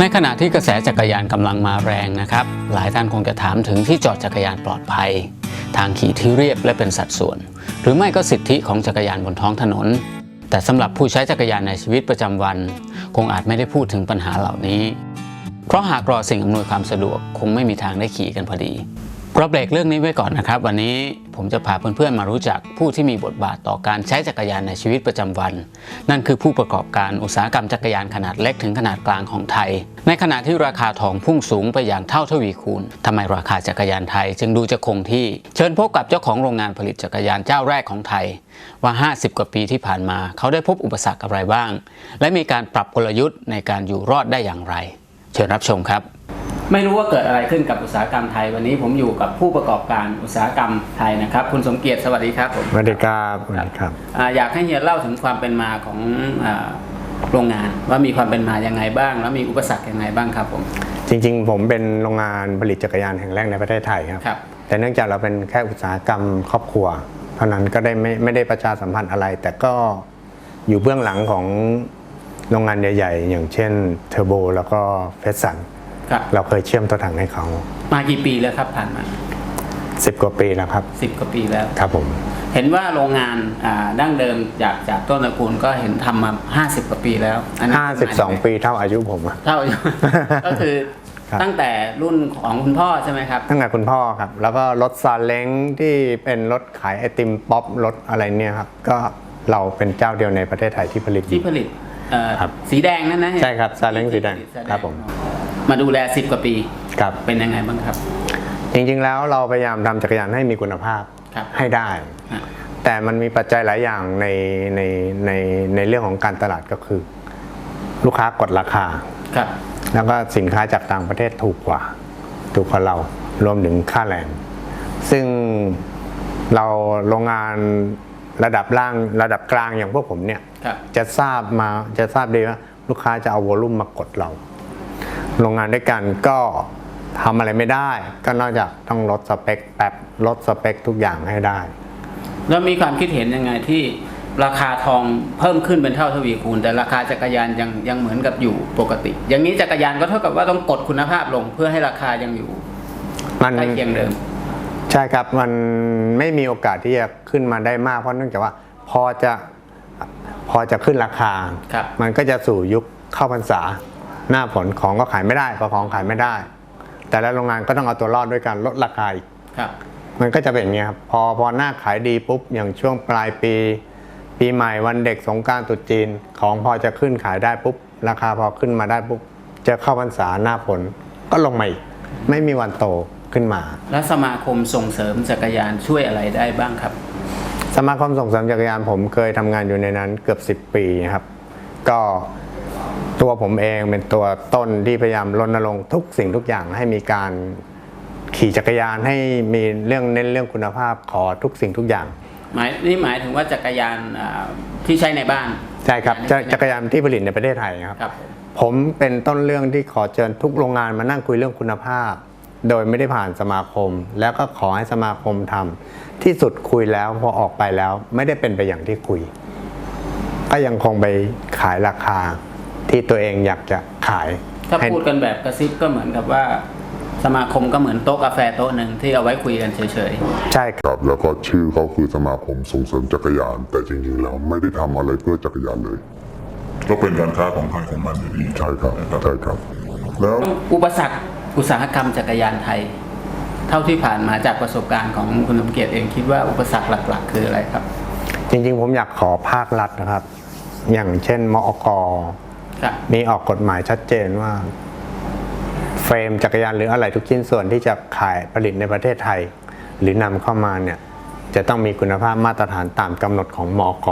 ในขณะที่กระแสจักรยานกำลังมาแรงนะครับ หลายท่านคงจะถามถึงที่จอดจักรยานปลอดภัย ทางขี่ที่เรียบและเป็นสัดส่วน หรือไม่ก็สิทธิของจักรยานบนท้องถนน แต่สำหรับผู้ใช้จักรยานในชีวิตประจำวัน คงอาจไม่ได้พูดถึงปัญหาเหล่านี้ เพราะหากรอสิ่งอำนวยความสะดวกคงไม่มีทางได้ขี่กันพอดีเราเบรกเรื่องนี้ไว้ก่อนนะครับ วันนี้ ผมจะพาเพื่อนๆมารู้จักผู้ที่มีบทบาทต่อการใช้จักรยานในชีวิตประจำวัน นั่นคือผู้ประกอบการอุตสาหกรรมจักรยานขนาดเล็กถึงขนาดกลางของไทย ในขณะที่ราคาทองพุ่งสูงไปอย่างเท่าทวีคูณทำไมราคาจักรยานไทย จึงดูจะคงที่ เชิญพบกับเจ้าของโรงงานผลิตจักรยานเจ้าแรกของไทย ว่า 50 กว่าปีที่ผ่านมา เขาได้พบอุปสรรคอะไรบ้าง และมีการปรับกลยุทธ์ในการอยู่รอดได้อย่างไร เชิญรับชมครับ ไม่รู้ว่าเกิดอะไรขึ้นกับอุตสาหกรรมไทย วันนี้ผมอยู่กับผู้ประกอบการอุตสาหกรรมไทยนะครับ คุณสมเกียรติสวัสดีครับผมสวัสดีครับสวัสดีครับอ่าอยากให้เฮียเล่าถึงความเป็นมาของอ่าโรงงานว่ามีความเป็นมายังไงบ้าง แล้วมีอุปสรรคยังไงบ้างครับผม จริง ๆ ผมเป็นโรงงานผลิตจักรยานแห่งแรกในประเทศไทยครับครับแต่เนื่องจากเราเป็นแค่อุตสาหกรรมครอบครัวเพราะฉะนั้นก็ได้ไม่ไม่ได้ประชาสัมพันธ์อะไร แต่ก็อยู่เบื้องหลังของโรงงานใหญ่ ๆ อย่างเช่นเทอร์โบแล้วก็เฟสสัน ครับ เราเคยเชื่อมตัวถังให้เขา มากี่ปีแล้วครับผ่านมา10กว่าปีแล้วครับ10กว่าปีแล้ว ครับผม เห็นว่าโรงงานอ่าดั้งเดิมจากจากต้นตระกูลก็เห็นทำมา50กว่าปีแล้วอันนี้52ปีเท่าอายุผมอะเท่าก็คือครับตั้งแต่รุ่นของคุณพ่อใช่ไหมครับ ตั้งแต่คุณพ่อครับ แล้วก็รถซาเล้งที่เป็นรถขายไอติมป๊อปรถอะไรเนี่ยครับ ก็เราเป็นเจ้าเดียวในประเทศไทยที่ผลิตอยู่ที่ผลิตเอ่อครับสีแดงนั่นนะใช่ครับซาเล้งสีแดงผลิตครับผม มาดูแล 10 กว่าปี ครับ เป็นยังไงบ้างครับ จริงๆแล้วเราพยายามทำจักรยานให้มีคุณภาพครับ ให้ได้อะแต่มันมีปัจจัยหลายอย่างในในในในเรื่องของการตลาดก็คือ ลูกค้ากดราคา ครับ แล้วก็สินค้าจากต่างประเทศถูกกว่า ถูกกว่าเรารวมถึงค่าแรง ซึ่งเราโรงงานระดับล่างระดับกลางอย่างพวกผมเนี่ย ครับ จะทราบมาจะทราบดีว่าลูกค้าจะเอาวอลลุ่มมากดเรา โรงงานด้วยกันก็ทำอะไรไม่ได้ ก็นอกจากต้องลดสเปคแป๊บลดสเปคทุกอย่างให้ได้ แล้วมีความคิดเห็นยังไงที่ราคาทองเพิ่มขึ้นเป็นเท่าทวีคูณ แต่ราคาจักรยานยังยังเหมือนกับอยู่ปกติ อย่างนี้จักรยานก็เท่ากับว่าต้องกดคุณภาพลงเพื่อให้ราคายังอยู่มันใกล้เคียงเดิม ใช่ครับมันไม่มีโอกาสที่จะขึ้นมาได้มากเพราะเนื่องจากว่าพอจะพอจะขึ้นราคาครับมันก็จะสู่ยุคเข้าพรรษา หน้าฝนของก็ขายไม่ได้พอของขายไม่ได้ แต่ละโรงงานก็ต้องเอาตัวรอดด้วยการลดราคาอีกครับมันก็จะเป็นอย่างนี้ครับพอพอหน้าขายดีปุ๊บอย่างช่วงปลายปี ปีใหม่วันเด็กสงกรารตรุษจีนของพอจะขึ้นขายได้ปุ๊บราคาพอขึ้นมาได้ปุ๊บจะเข้าพรรษาหน้าฝนก็ลงมาอีกไม่มีวันโตขึ้นมา แล้วสมาคมส่งเสริมจักรยานช่วยอะไรได้บ้างครับ สมาคมส่งเสริมจักรยานผมเคยทำงานอยู่ในนั้นเกือบ 10 ปีครับ ก็ ตัวผมเองเป็นตัวต้นที่พยายามรณรงค์ทุกสิ่งทุกอย่างให้มีการขี่จักรยานให้มีเรื่องเน้นเรื่องคุณภาพขอทุกสิ่งทุกอย่าง หมายนี่หมายถึงว่าจักรยานอ่าที่ใช้ในบ้าน ใช่ครับจะจักรยานที่ผลิตในประเทศไทยครับครับผมผมเป็นต้นเรื่องที่ขอเชิญทุกโรงงานมานั่งคุยเรื่องคุณภาพ โดยไม่ได้ผ่านสมาคม แล้วก็ขอให้สมาคมทำที่สุดคุยแล้วพอออกไปแล้วไม่ได้เป็นไปอย่างที่คุย ก็ยังคงไปขายราคา ที่ตัวเองอยากจะขาย ถ้าให้ พูดกันแบบกระซิบก็เหมือนกับว่า สมาคมก็เหมือนโต๊ะกาแฟโต๊ะหนึ่งที่เอาไว้คุยกันเฉยใช่ครับ ครับแล้วก็ชื่อเขาคือสมาคมส่งเสริมจักรยาน แต่จริงๆแล้วไม่ได้ทำอะไรเพื่อจักรยานเลย ก็เป็นการค้าของใครของมันอยู่ดีใช่ครับใช่ครับ แล้ว ๆ อุปสรรคอุตสาหกรรมจักรยานไทย เท่าที่ผ่านมาจากประสบการณ์ของคุณสมเกียรติเองคิดว่าอุปสรรคหลัก ๆ คืออะไรครับ จริงๆ ผมอยากขอภาครัฐนะครับ อย่างเช่นมอกครับ มีออกกฎหมายชัดเจนว่า เฟรมจักรยานหรืออะไรทุกชิ้นส่วนที่จะขายผลิตในประเทศไทย หรือนำเข้ามาเนี่ยจะต้องมีคุณภาพมาตรฐานตามกำหนดของมอก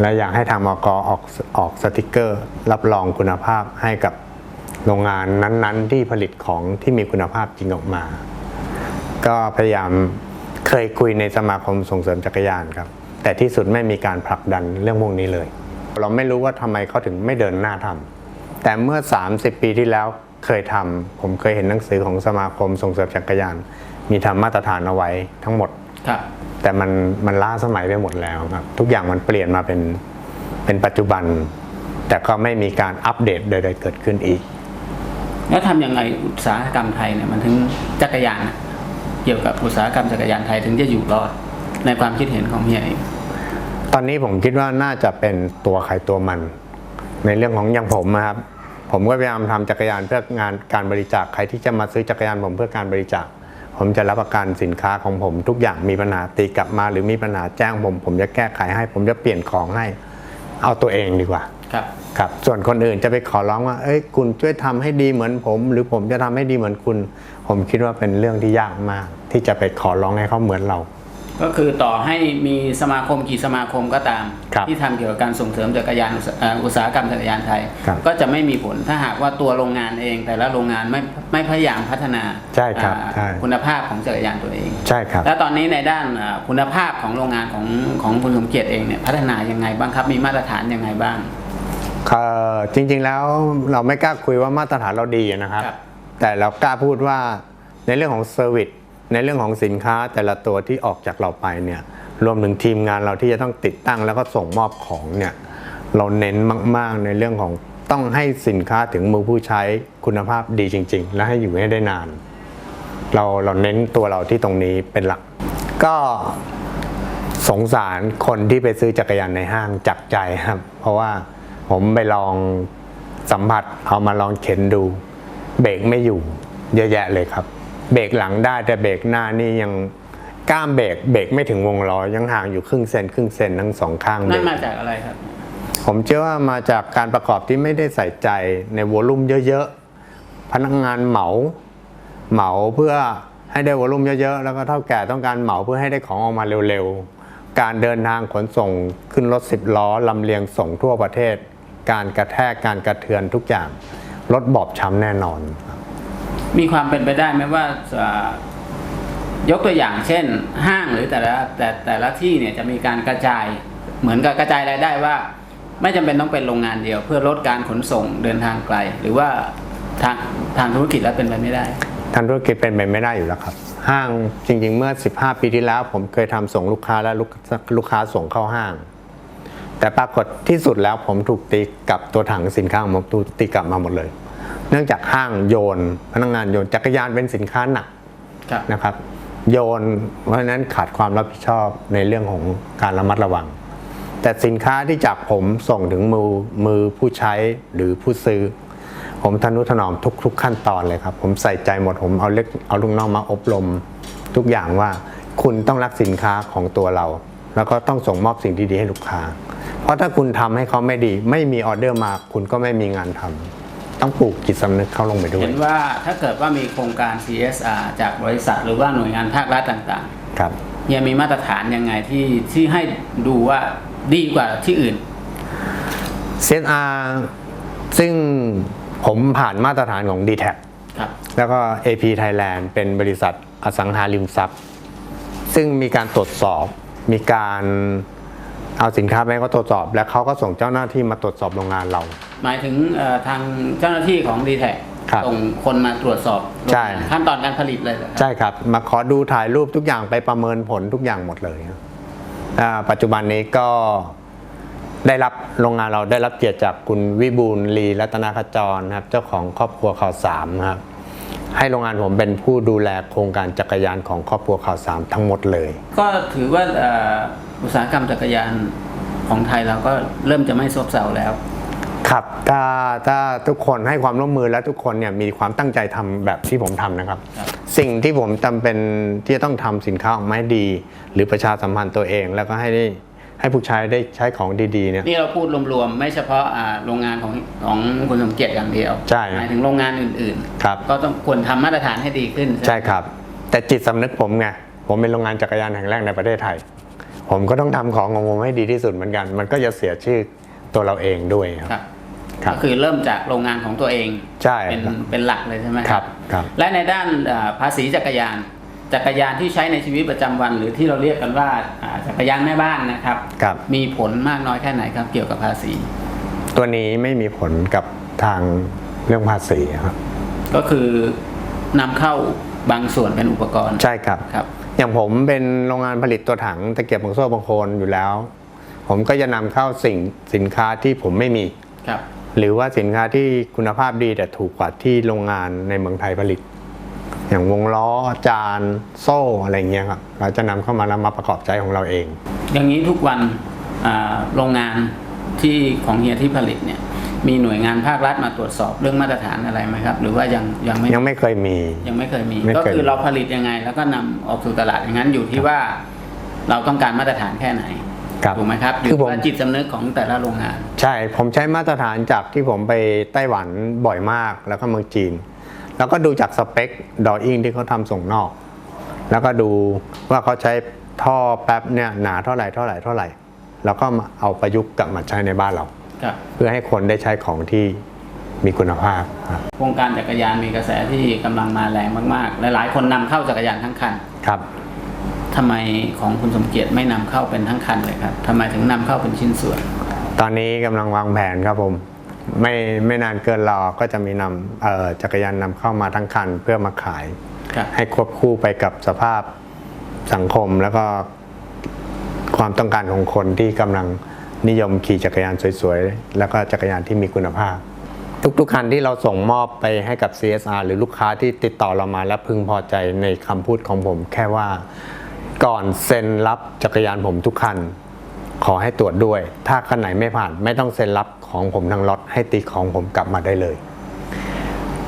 และอยากให้ทางมอกออกออกสติกเกอร์ รับรองคุณภาพให้กับโรงงานนั้นๆ ที่ผลิตของที่มีคุณภาพจริงออกมา ก็พยายามเคยคุยในสมาคมส่งเสริมจักรยานครับ แต่ที่สุดไม่มีการผลักดันเรื่องพวกนี้เลย เราไม่รู้ว่าทำไมเขาถึงไม่เดินหน้าทำแต่เมื่อ 30 ปีที่แล้วเคยทำผมเคยเห็นหนังสือของสมาคมส่งเสริมจักรยาน มีทำมาตรฐานเอาไว้ทั้งหมดครับแต่มันมันล้าสมัยไปหมดแล้วครับ ทุกอย่างมันเปลี่ยนมาเป็นเป็นปัจจุบัน แต่ก็ไม่มีการอัปเดตใดๆเกิดขึ้นอีก แล้วทำยังไงอุตสาหกรรมไทยเนี่ยมันถึงจักรยานน่ะเกี่ยวกับอุตสาหกรรมจักรยานไทยถึงจะอยู่รอดในความคิดเห็นของเฮียเอง ตอนนี้ผมคิดว่าน่าจะเป็นตัวใครตัวมัน ในเรื่องของอย่างผมนะครับ ผมก็พยายามทำจักรยานเพื่องานการบริจาคใครที่จะมาซื้อจักรยานผมเพื่อการบริจาค ผมจะรับประกันสินค้าของผมทุกอย่างมีปัญหาตีกลับมา หรือมีปัญหาแจ้งผม ผมจะแก้ไขให้ ผมจะเปลี่ยนของให้เอาตัวเองดีกว่าครับครับ ส่วนคนอื่นจะไปขอร้องว่า เอ้ยคุณช่วยทำให้ดีเหมือนผม หรือผมจะทำให้ดีเหมือนคุณ ผมคิดว่าเป็นเรื่องที่ยากมาก ที่จะไปขอร้องให้เขาเหมือนเรา ก็คือต่อให้มีสมาคมกี่สมาคมก็ตาม ครับที่ทำเกี่ยวกับการส่งเสริมจักรยานอุตสาเอ่ออุตสาหกรรมจักรยานไทย ครับก็จะไม่มีผลถ้าหากว่าตัวโรงงานเอง แต่ละโรงงานไม่ไม่พยายามพัฒนาใช่ครับอ่าใช่ คุณภาพของจักรยานตัวเอง ใช่ครับ แล้วตอนนี้ในด้านอ่าคุณภาพของโรงงานของของคุณสมเกียรติเองเนี่ยพัฒนายังไงบ้างครับมีมาตรฐานยังไงบ้าง เอ่อจริงๆแล้วเราไม่กล้าคุยว่ามาตรฐานเราดีนะครับ ครับแต่เรากล้าพูดว่าในเรื่องของเซอร์วิส ในเรื่องของสินค้าแต่ละตัวที่ออกจากเราไปเนี่ยรวมถึงทีมงานเราที่จะต้องติดตั้งแล้วก็ส่งมอบของเนี่ยเราเน้นมาก ๆ ในเรื่องของต้องให้สินค้าถึงมือผู้ใช้คุณภาพดีจริง ๆ และให้อยู่ให้ได้นาน เราเราเน้นตัวเราที่ตรงนี้เป็นหลัก ก็สงสารคนที่ไปซื้อจักรยานในห้างจักใจครับ เพราะว่าผมไปลองสัมผัสเอามาลองเข็นดู เบรกไม่อยู่เยอะแยะเลยครับ เบรกหลังได้แต่เบรกหน้านี่ยังก้ามเบรกเบรกไม่ถึงวงล้อยังห่างอยู่ครึ่งเซนครึ่งเซนทั้งสองข้างเบรนั่นกมาจากอะไรครับ ผมเชื่อว่ามาจากการประกอบที่ไม่ได้ใส่ใจในวอลลุ่มเยอะๆพนักงานเหมาเหมาเพื่อให้ได้วอลลุ่มเยอะๆแล้วก็เท่าแก่ต้องการเหมาเพื่อให้ได้ของออกมาเร็วๆ การเดินทางขนส่งขึ้นรถสิบล้อลำเลียงส่งทั่วประเทศ การกระแทกการกระเทือนทุกอย่างรถบอบช้ำแน่นอน มีความเป็นไปได้ไหมว่ายกตัวอย่างเช่น ห้างหรือแต่ละแต่แต่ละที่เนี่ยจะมีการกระจายเหมือนกับกระจายรายได้ว่า ไม่จำเป็นต้องเป็นโรงงานเดียว เพื่อลดการขนส่งเดินทางไกล หรือว่าทางทางธุรกิจแล้วเป็นไปไม่ได้ทางธุรกิจเป็นไปไม่ได้อยู่แล้วครับ ห้างจริง ๆ เมื่อ 15 ปีที่แล้ว ผมเคยทำส่งลูกค้าและลูกลูกค้าส่งเข้าห้าง แต่ปรากฏที่สุดแล้วผมถูกตีกลับตัวถังสินค้าของผมถูกตีกลับมาหมดเลย เนื่องจากห้างโยน พนักงานโยนจักรยานเป็นสินค้าหนักครับนะครับ โยนเพราะฉะนั้นขาดความรับผิดชอบในเรื่องของการระมัดระวัง แต่สินค้าที่จากผมส่งถึงมือมือผู้ใช้หรือผู้ซื้อ ผมทนุถนอมทุก ๆ ขั้นตอนเลยครับ ผมใส่ใจหมดผมเอาเล็กเอาลูกน้องมาอบรม ทุกอย่างว่าคุณต้องรักสินค้าของตัวเรา แล้วก็ต้องส่งมอบสิ่งที่ดีให้ลูกค้า เพราะถ้าคุณทำให้เขาไม่ดี ไม่มีออเดอร์มาคุณก็ไม่มีงานทำ ต้องปลูกจิตสำนึกเข้าลงไปด้วย เห็นว่าถ้าเกิดว่ามีโครงการ CSR จากบริษัทหรือว่าหน่วยงานภาครัฐต่างครับ ๆเฮียมีมาตรฐานยังไงที่ที่ให้ดูว่าดีกว่าที่อื่น CSR ซึ่งผมผ่านมาตรฐานของ d t แทครับ แล้วก็ AP Thailand เป็นบริษัทอสังหาริมทรัพย์ ซึ่งมีการตรวจสอบ มีการเอาสินค้าไปให้เขาตรวจสอบ และเขาก็ส่งเจ้าหน้าที่มาตรวจสอบโรงงานเรา หมายถึงเอ่อทางเจ้าหน้าที่ของ d t แทครับส่งคนมาตรวจสอบใช่ขั้นตอนการผลิตเลยเหรอครับใช่ครับ มาขอดูถ่ายรูปทุกอย่างไปประเมินผลทุกอย่างหมดเลยครับอ่าปัจจุบันนี้ก็ได้รับโรงงานเราได้รับเกียรติจากคุณวิบูลย์ลีรัตนาขจรนะครับ เจ้าของครอบครัวข่าวสามนะครับ ให้โรงงานผมเป็นผู้ดูแลโครงการจักรยานของครอบครัวข่าวสามทั้งหมดเลย ก็ถือว่าเอ่ออุตสาหกรรมจักรยานของไทยเราก็เริ่มจะไม่ซบเซาแล้ว ครับถ้าถ้าทุกคนให้ความร่วมมือและทุกคนเนี่ยมีความตั้งใจทำแบบที่ผมทำนะครับครับ สิ่งที่ผมจำเป็นที่จะต้องทำสินค้าออกมาให้ดี หรือประชาสัมพันธ์ตัวเอง แล้วก็ให้ได้ให้ผู้ใช้ได้ใช้ของดีๆเนี่ยนี่เราพูดรวมๆไม่เฉพาะอ่าโรงงานของของคุณสมเกียรติอย่างเดียวใช่หมายถึงโรงงานอื่นครับก็ต้องควรทำมาตรฐานให้ดีขึ้น ใช่ครับ แต่จิตสำนึกผมไงผมเป็นโรงงานจักรยานแห่งแรกในประเทศไทย ผมก็ต้องทำของของผมให้ดีที่สุดเหมือนกัน มันก็จะเสียชื่อตัวเราเองด้วยครับครับครับ ก็คือเริ่มจากโรงงานของตัวเองใช่เป็นเป็นหลักเลยใช่ไหมครับครับและในด้านอ่าภาษีจักรยานจักรยานที่ใช้ในชีวิตประจำวัน หรือที่เราเรียกกันว่าอ่าจักรยานแม่บ้านนะครับครับมีผลมากน้อยแค่ไหนครับเกี่ยวกับภาษี ตัวนี้ไม่มีผลกับทางเรื่องภาษีครับ ก็คือนำเข้าบางส่วนเป็นอุปกรณ์ใช่ครับครับ อย่างผมเป็นโรงงานผลิตตัวถังตะเกียบบังโซ่บางโคนอยู่แล้ว ผมก็จะนำเข้าสิ่งสินค้าที่ผมไม่มีครับ หรือว่าสินค้าที่คุณภาพดีแต่ถูกกว่าที่โรงงานในเมืองไทยผลิต อย่างวงล้อจานโซ่อะไรเงี้ยครับเราจะนำเข้ามาแล้วมาประกอบใช้ของเราเอง อย่างนี้ทุกวันอ่าโรงงานที่ของเฮียที่ผลิตเนี่ยมีหน่วยงานภาครัฐมาตรวจสอบเรื่องมาตรฐานอะไรไหมครับ หรือว่ายังยังไม่ยังไม่เคยมี ยังไม่เคยมีไม่เคยก็คือเราผลิตยังไง แล้วก็นำออกสู่ตลาดอย่างนั้นอยู่ที่ว่า เราต้องการมาตรฐานแค่ไหน ครับถูกไหมครับอยู่คือผมที่ว่าจิตสำนึกของแต่ละโรงงาน ใช่ผมใช้มาตรฐานจากที่ผมไปไต้หวันบ่อยมากแล้วก็เมืองจีน แล้วก็ดูจากสเปคดออิ่งที่เขาทำส่งนอก แล้วก็ดูว่าเขาใช้ท่อแป๊บเนี่ยหนาเท่าไหร่เท่าไหร่เท่าไหร่ แล้วก็มาเอาประยุกต์กลับมาใช้ในบ้านเราครับเพื่อให้คนได้ใช้ของที่มีคุณภาพครับวงการจักรยานมีกระแสที่กำลังมาแรงมากๆ หลายๆ คนนำเข้าจักรยานทั้งคันครับ ทำไมของคุณสมเกียรติไม่นำเข้าเป็นทั้งคันเลยครับทำไมถึงนำเข้าเป็นชิ้นส่วน ตอนนี้กำลังวางแผนครับผม ไม่ไม่นานเกินรอก็จะมีนำเอ่อจักรยานนำเข้ามาทั้งคันเพื่อมาขายครับให้ควบคู่ไปกับสภาพสังคมแล้วก็ความต้องการของคนที่กำลังนิยมขี่จักรยานสวยๆ แล้วก็จักรยานที่มีคุณภาพ ทุกๆคันที่เราส่งมอบไปให้กับ CSR หรือลูกค้าที่ติดต่อเรามาและพึงพอใจในคำพูดของผม แค่ว่า ก่อนเซ็นรับจักรยานผมทุกคัน ขอให้ตรวจด้วย ถ้าคันไหนไม่ผ่านไม่ต้องเซ็นรับของผมทั้งรถให้ตีของผมกลับมาได้เลย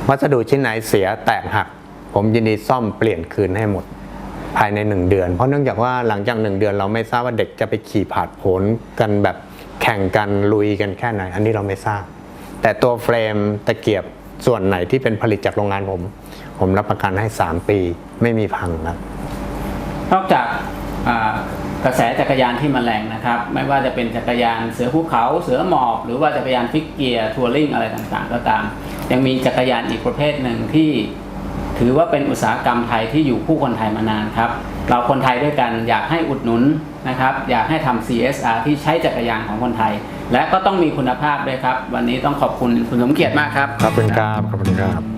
วัสดุชิ้นไหนเสียแตกหัก ผมยินดีซ่อมเปลี่ยนคืนให้หมด ภายในหนึ่งเดือน เพราะเนื่องจากว่าหลังจากหนึ่งเดือนเราไม่ทราบว่าเด็กจะไปขี่ผาดโผนกันแบบแข่งกันลุยกันแค่ไหน อันนี้เราไม่ทราบ แต่ตัวเฟรมตะเกียบส่วนไหนที่เป็นผลิตจากโรงงานผม ผมรับประกันให้ 3 ปีไม่มีพังครับ นอกจากกระแสจักรยานที่มาแรงนะครับ ไม่ว่าจะเป็นจักรยานเสือภูเขาเสือหมอบ หรือว่าจักรยานฟิกเกียร์ทัวริงอะไรต่างๆ ก็ตาม ยังมีจักรยานอีกประเภทหนึ่งที่ถือว่าเป็นอุตสาหกรรมไทยที่อยู่คู่คนไทยมานานครับ เราคนไทยด้วยกันอยากให้อุดหนุนนะครับ อยากให้ทำ CSR ที่ใช้จักรยานของคนไทย และก็ต้องมีคุณภาพด้วยครับ วันนี้ต้องขอบคุณคุณสมเกียรติมากครับ ขอบคุณครับ ขอบคุณครับ